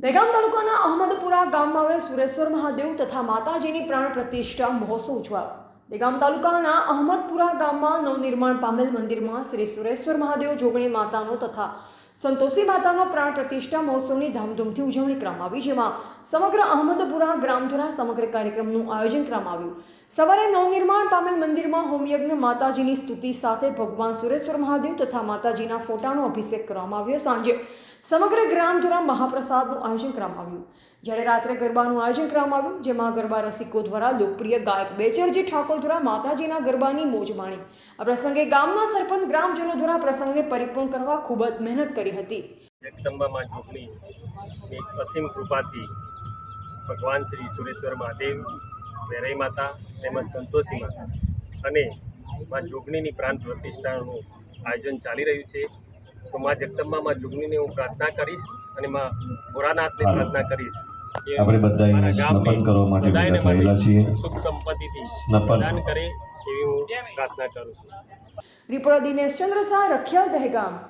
દહેગામ તાલુકાના અહમદપુરા ગામમાં આવેલ સુરેશ્વર મહાદેવ તથા માતાજીની પ્રાણ પ્રતિષ્ઠા મહોત્સવ ઉજવાયો. દહેગામ તાલુકાના અહમદપુરા ગામમાં નવનિર્માણ પામેલ મંદિરમાં શ્રી સુરેશ્વર મહાદેવ જોગણી માતાનો તથા સંતોષી માતાનો પ્રાણ પ્રતિષ્ઠા મહોત્સવની ધામધૂમથી ઉજવણી કરવામાં આવી, જેમાં સમગ્ર અહમદપુરા ગ્રામ દ્વારા સમગ્ર કાર્યક્રમનું આયોજન કરવામાં આવ્યું. સવારે નવનિર્માણ પામેલ મંદિરમાં હોમયજ્ઞ માતાજીની સ્તુતિ સાથે ભગવાન સુરેશ્વર મહાદેવ તથા માતાજીના ફોટાનો અભિષેક કરવામાં આવ્યો. સાંજે સમગ્ર ગ્રામ દ્વારા મહાપ્રસાદનું આયોજન કરવામાં આવ્યું. જ્યારે રાત્રે ગરબાનું આયોજન કરવામાં આવ્યું, જેમાં ગરબા રસિકો દ્વારા લોકપ્રિય ગાયક બેચરજી ઠાકોર દ્વારા માતાજીના ગરબાની મોજ માણી આ પ્રસંગે ગામના સરપંચ ગ્રામજનો દ્વારા પ્રસંગને પરિપૂર્ણ કરવા ખૂબ જ મહેનત કરી હતી. જગદંબામાં જોગણી એક અસીમ કૃપાથી ભગવાન શ્રી સુરેશ્વર મહાદેવ વેરાઈ માતા તેમજ સંતોષી માતા અને માં જોગણીની પ્રાણ પ્રતિષ્ઠાનું આયોજન ચાલી રહ્યું છે. તો માં જગદંબામાં જોગણીને હું પ્રાર્થના કરીશ અને માં ભોરાનાથને પ્રાર્થના કરીશ આપણે બધા સ્નપન કરવા માટે ભેગા થયેલા છીએ. સુખ સંપત્તિથી સ્નપન. કરે એવી હું પ્રાર્થના કરું છું. રિપોર્ટર દિનેશ ચંદ્ર શાહ રખિયાલ દહેગામ.